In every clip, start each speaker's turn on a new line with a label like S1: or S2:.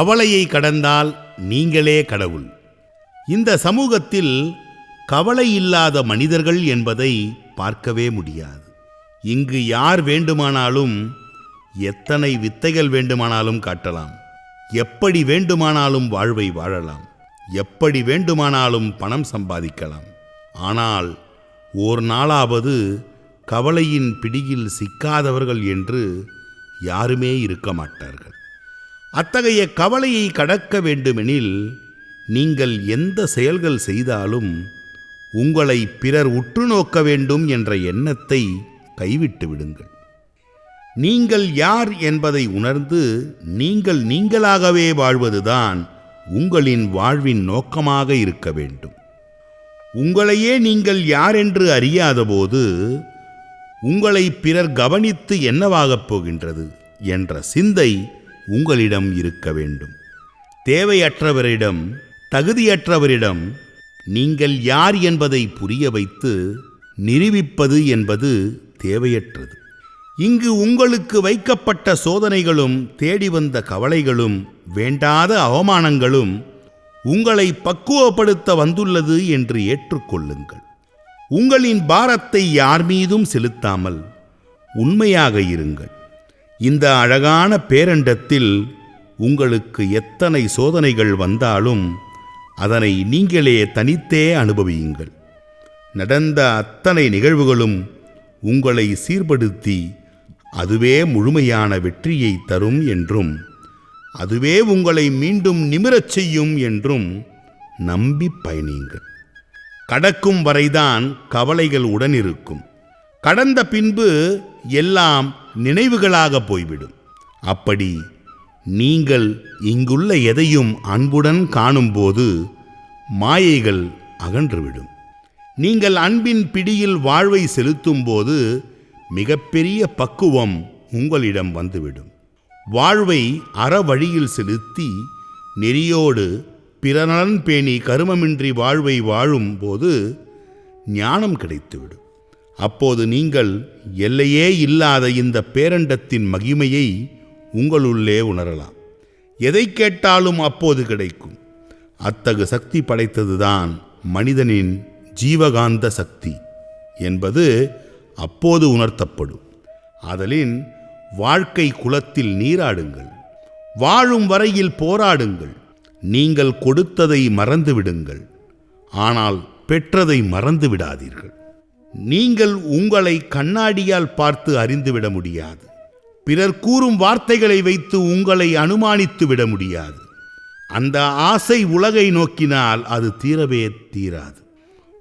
S1: கவலையை கடந்தால் நீங்களே கடவுள். இந்த சமூகத்தில் கவலை இல்லாத மனிதர்கள் என்பதை பார்க்கவே முடியாது. இங்கு யார் வேண்டுமானாலும் எத்தனை வித்தைகள் வேண்டுமானாலும் காட்டலாம். எப்படி வேண்டுமானாலும் வாழ்வை வாழலாம். எப்படி வேண்டுமானாலும் பணம் சம்பாதிக்கலாம். ஆனால் ஓர் நாளாவது கவலையின் பிடியில் சிக்காதவர்கள் என்று யாருமே இருக்க மாட்டார்கள். அத்தகைய கவலையை கடக்க வேண்டுமெனில் நீங்கள் எந்த செயல்கள் செய்தாலும் உங்களை பிறர் உற்று நோக்க வேண்டும் என்ற எண்ணத்தை கைவிட்டு விடுங்கள். நீங்கள் யார் என்பதை உணர்ந்து நீங்கள் நீங்களாகவே வாழ்வதுதான் உங்களின் வாழ்வின் நோக்கமாக இருக்க வேண்டும். உங்களையே நீங்கள் யார் என்று அறியாதபோது உங்களை பிறர் கவனித்து என்னவாகப் போகின்றது என்ற சிந்தை உங்களிடம் இருக்க வேண்டும். தேவையற்றவரிடம் தகுதியற்றவரிடம் நீங்கள் யார் என்பதை புரிய வைத்து நிரூபிப்பது என்பது தேவையற்றது. இங்கு உங்களுக்கு வைக்கப்பட்ட சோதனைகளும் தேடி வந்த கவலைகளும் வேண்டாத அவமானங்களும் உங்களை பக்குவப்படுத்த வந்துள்ளது என்று ஏற்றுக்கொள்ளுங்கள். உங்களின் பாரத்தை யார் மீதும் செலுத்தாமல் உண்மையாக இருங்கள். இந்த அழகான பேரண்டத்தில் உங்களுக்கு எத்தனை சோதனைகள் வந்தாலும் அதனை நீங்களே தனித்தே அனுபவியுங்கள். நடந்த அத்தனை நிகழ்வுகளும் உங்களை சீர்படுத்தி அதுவே முழுமையான வெற்றியை தரும் என்றும் அதுவே உங்களை மீண்டும் நிமிரச் செய்யும் என்றும் நம்பி பயணியுங்கள். கடக்கும் வரைதான் கவலைகள் உடனிருக்கும். கடந்த பின்பு எல்லாம் நினைவுகளாக போய்விடும். அப்படி நீங்கள் இங்குள்ள எதையும் அன்புடன் காணும்போது மாயைகள் அகன்றுவிடும். நீங்கள் அன்பின் பிடியில் வாழ்வை செலுத்தும்போது மிகப்பெரிய பக்குவம் உங்களிடம் வந்துவிடும். வாழ்வை அறவழியில் செலுத்தி நெறியோடு பிறநலன் பேணி கருமமின்றி வாழ்வை வாழும் போது ஞானம் கிடைத்துவிடும். அப்போது நீங்கள் எல்லையே இல்லாத இந்த பேரண்டத்தின் மகிமையை உங்களுள்ளே உணரலாம். எதை கேட்டாலும் அப்போது கிடைக்கும். அத்தகு சக்தி படைத்ததுதான் மனிதனின் ஜீவகாந்த சக்தி என்பது அப்போது உணர்த்தப்படும். அதலின் வாழ்க்கை குலத்தில் நீராடுங்கள். வாழும் வரையில் போராடுங்கள். நீங்கள் கொடுத்ததை மறந்துவிடுங்கள். ஆனால் பெற்றதை மறந்து விடாதீர்கள் நீங்கள் உங்களை கண்ணாடியால் பார்த்து அறிந்துவிட முடியாது. பிறர் கூறும் வார்த்தைகளை வைத்து உங்களை அனுமானித்து விட முடியாது. அந்த ஆசை உலகை நோக்கினால் அது தீரவே தீராது.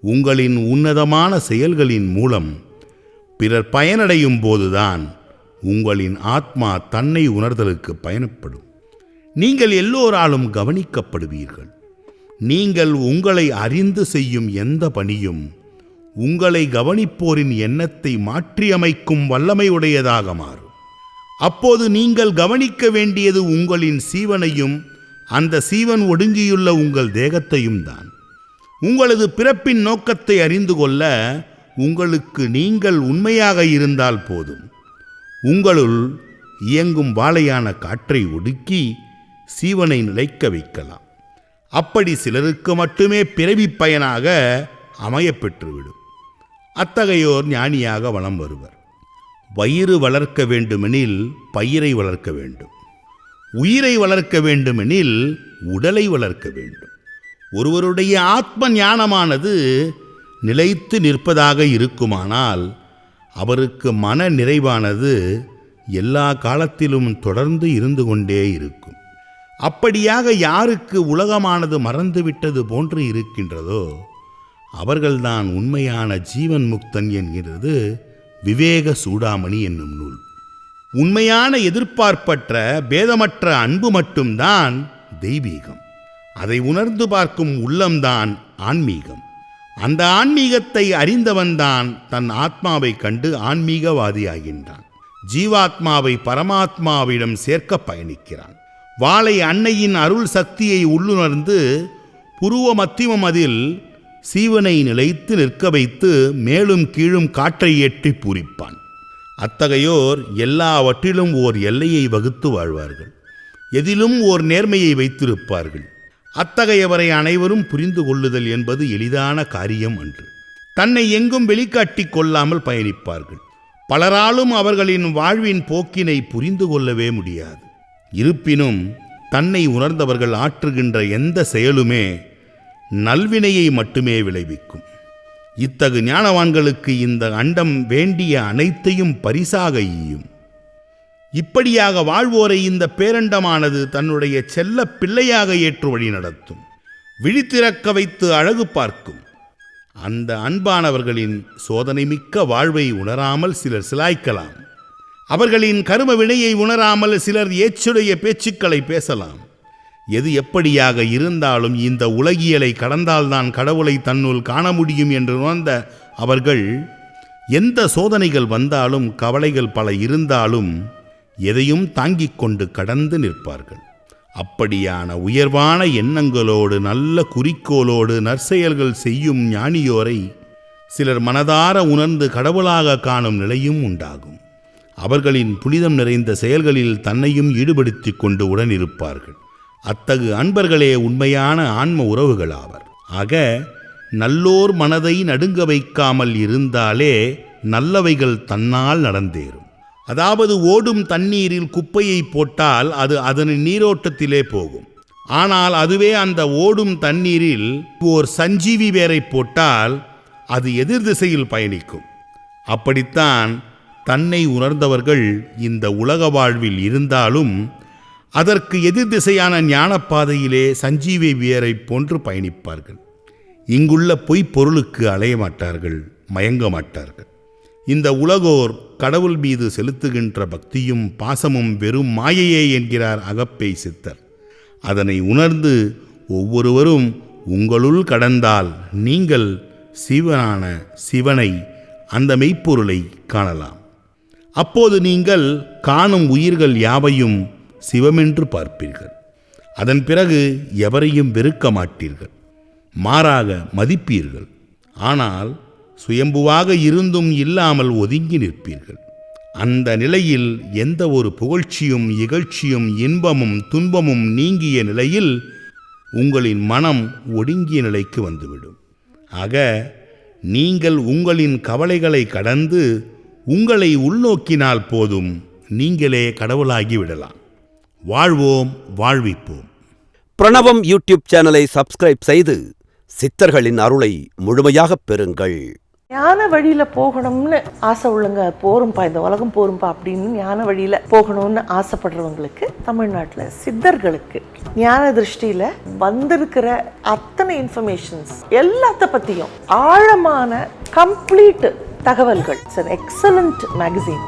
S1: உங்களின் உன்னதமான செயல்களின் மூலம் பிறர் பயனடையும் போதுதான் உங்களின் ஆத்மா தன்னை உணர்தலுக்கு பயணப்படும். நீங்கள் எல்லோராலும் கவனிக்கப்படுவீர்கள். நீங்கள் உங்களை அறிந்து செய்யும் எந்த பணியும் உங்களை கவனிப்போரின் எண்ணத்தை மாற்றியமைக்கும் வல்லமையுடையதாக மாறும். அப்போது நீங்கள் கவனிக்க வேண்டியது உங்களின் சீவனையும் அந்த சீவன் ஒடுங்கியுள்ள உங்கள் தேகத்தையும் தான். உங்களது பிறப்பின் நோக்கத்தை அறிந்து கொள்ள உங்களுக்கு நீங்கள் உண்மையாக இருந்தால் போதும். உங்களுள் இயங்கும் வாழையான காற்றை ஒடுக்கி சீவனை நிலைக்க வைக்கலாம். அப்படி சிலருக்கு மட்டுமே பிறவி பயனாக அமையப்பெற்றுவிடும் அத்தகையோர் ஞானியாக வலம் வருவர். வயிறு வளர்க்க வேண்டுமெனில் பயிரை வளர்க்க வேண்டும். உயிரை வளர்க்க வேண்டுமெனில் உடலை வளர்க்க வேண்டும். ஒருவருடைய ஆத்ம ஞானமானது நிலைத்து நிற்பதாக இருக்குமானால் அவருக்கு மன நிறைவானது எல்லா காலத்திலும் தொடர்ந்து இருந்து கொண்டே இருக்கும். அப்படியாக யாருக்கு உலகமானது மறந்துவிட்டது போன்று இருக்கின்றதோ அவர்கள்தான் உண்மையான ஜீவன் முக்தன் என்கிறது விவேக சூடாமணி என்னும் நூல். உண்மையான எதிர்பார்ப்பற்ற பேதமற்ற அன்பு மட்டும்தான் தெய்வீகம். அதை உணர்ந்து பார்க்கும் உள்ளம்தான் ஆன்மீகம். அந்த ஆன்மீகத்தை அறிந்தவன்தான் தன் ஆத்மாவை கண்டு ஆன்மீகவாதியாகின்றான். ஜீவாத்மாவை பரமாத்மாவிடம் சேர்க்க பயணிக்கிறான். வாளை அன்னையின் அருள் சக்தியை உள்ளுணர்ந்து புருவ மத்தியமதில் அதில் சீவனை நிலைத்து நிற்க வைத்து மேலும் கீழும் காற்றை ஏற்றி பூரிப்பான். அத்தகையோர் எல்லாவற்றிலும் ஓர் எல்லையை வகுத்து வாழ்வார்கள். எதிலும் ஓர் நேர்மையை வைத்திருப்பார்கள். அத்தகையவரை அனைவரும் புரிந்து கொள்ளுதல் என்பது எளிதான காரியம் அன்று. தன்னை எங்கும் வெளிக்காட்டி கொள்ளாமல் பயணிப்பார்கள். பலராலும் அவர்களின் வாழ்வின் போக்கினை புரிந்து கொள்ளவே முடியாது. இருப்பினும் தன்னை உணர்ந்தவர்கள் ஆற்றுகின்ற எந்த செயலுமே நல்வினையை மட்டுமே விளைவிக்கும். இத்தகு ஞானவான்களுக்கு இந்த அண்டம் வேண்டிய அனைத்தையும் பரிசாக ஈயும். இப்படியாக வாழ்வோரை இந்த பேரண்டமானது தன்னுடைய செல்ல பிள்ளையாக ஏற்று வழி நடத்தும். விழித்திறக்க வைத்து அழகு பார்க்கும். அந்த அன்பானவர்களின் சோதனை மிக்க வாழ்வை உணராமல் சிலர் சிலாய்க்கலாம். அவர்களின் கரும வினையை உணராமல் சிலர் ஏச்சுடைய பேச்சுக்களை பேசலாம். எது எப்படியாக இருந்தாலும் இந்த உலகியலை கடந்தால்தான் கடவுளை தன்னுள் காண முடியும் என்று உணர்ந்த அவர்கள் எந்த சோதனைகள் வந்தாலும் கவலைகள் பல இருந்தாலும் எதையும் தாங்கிக் கொண்டு கடந்து நிற்பார்கள். அப்படியான உயர்வான எண்ணங்களோடு நல்ல குறிக்கோளோடு நற்செயல்கள் செய்யும் ஞானியோரை சிலர் மனதார உணர்ந்து கடவுளாக காணும் நிலையும் உண்டாகும். அவர்களின் புனிதம் நிறைந்த செயல்களில் தன்னையும் ஈடுபடுத்திக் கொண்டு உடன் இருப்பார்கள் அத்தகு அன்பர்களே உண்மையான ஆன்ம உறவுகளாவர். ஆக நல்லோர் மனதை நடுங்க வைக்காமல் இருந்தாலே நல்லவைகள் தன்னால் நடந்தேறும். அதாவது ஓடும் தண்ணீரில் குப்பையை போட்டால் அது அதன் நீரோட்டத்திலே போகும். ஆனால் அதுவே அந்த ஓடும் தண்ணீரில் ஓர் சஞ்சீவி வேரை போட்டால் அது எதிர் திசையில் பயணிக்கும். அப்படித்தான் தன்னை உணர்ந்தவர்கள் இந்த உலக வாழ்வில் இருந்தாலும் அதற்கு எதிர் திசையான ஞானப்பாதையிலே சஞ்சீவி வேரை போன்று பயணிப்பார்கள். இங்குள்ள பொய் பொருளுக்கு அலைய மாட்டார்கள் மயங்க மாட்டார்கள். இந்த உலகோர் கடவுள் மீது செலுத்துகின்ற பக்தியும் பாசமும் வெறும் மாயையே என்கிறார் அகப்பை சித்தர். அதனை உணர்ந்து ஒவ்வொருவரும் உங்களுள் கடந்தால் நீங்கள் சிவனான சிவனை அந்த மெய்ப்பொருளை காணலாம். அப்போது நீங்கள் காணும் உயிர்கள் யாவையும் சிவமென்று பார்ப்பீர்கள். அதன் பிறகு எவரையும் வெறுக்க மாட்டீர்கள் மாறாக மதிப்பீர்கள். ஆனால் சுயம்புவாக இருந்தும் இல்லாமல் ஒதுங்கி நிற்பீர்கள். அந்த நிலையில் எந்த ஒரு புகழ்ச்சியும் இகழ்ச்சியும் இன்பமும் துன்பமும் நீங்கிய நிலையில் உங்களின் மனம் ஒடுங்கிய நிலைக்கு வந்துவிடும். ஆக நீங்கள் உங்களின் கவலைகளை கடந்து உங்களை உள்நோக்கினால் போதும் நீங்களே கடவுளாகி விடலாம். வாழ்வோம் வாழ்விப்போம்.
S2: பிரணவம் யூடியூப் சேனலை சப்ஸ்கிரைப் செய்து சித்தர்களின் அருளை முழுமையாகப் பெறுங்கள்.
S3: ஞான வழியில போகணும்னு ஆசை உள்ளங்க போரும்பா இந்த உலகம் போரும்பா அப்படின்னு ஞான வழியில போகணும்னு ஆசைப்படுறவங்களுக்கு தமிழ்நாட்டுல சித்தர்களுக்கு ஞான திருஷ்டியில வந்திருக்கிற அத்தனை இன்ஃபர்மேஷன்ஸ் எல்லாத்த பத்தியும் ஆழமான கம்ப்ளீட் தகவல்கள். It's excellent magazine